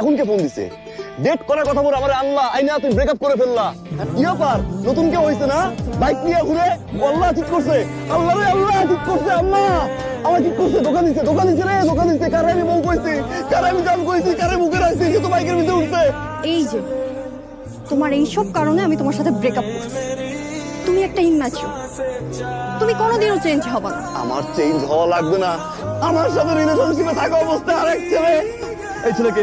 এখন কে ফোন দিছে? ডেট করার কথা বলে আমার আল্লাহ আইনা তুমি ব্রেকআপ করে ফেললা। কি ব্যাপার নতুন কেউ হয়েছে না? বাইক নিয়ে ঘুরে আল্লাহ ঠিক করছে। আল্লাহ রে আল্লাহ ঠিক করছে আল্লাহ। আমার ঠিক করছে দোকান দিছে দোকান দিছে রে দোকান দিছে। কারে আমি বউ কইছি কারে আমি জান কইছি কারে মুখে রাখছি সে তো বাইকের ভিতরে উঠছে। এই যে তোমার এই সব কারণে আমি তোমার সাথে ব্রেকআপ করছি। তুমি একটা ইনম্যাচিওর তুমি কোনোদিনও চেঞ্জ হবে না। আমার চেঞ্জ হওয়া লাগবে না। আমার সাথে রিলেশনশিপে থাকা অবস্থায় আরেক ছেলে। এই ছেলেকে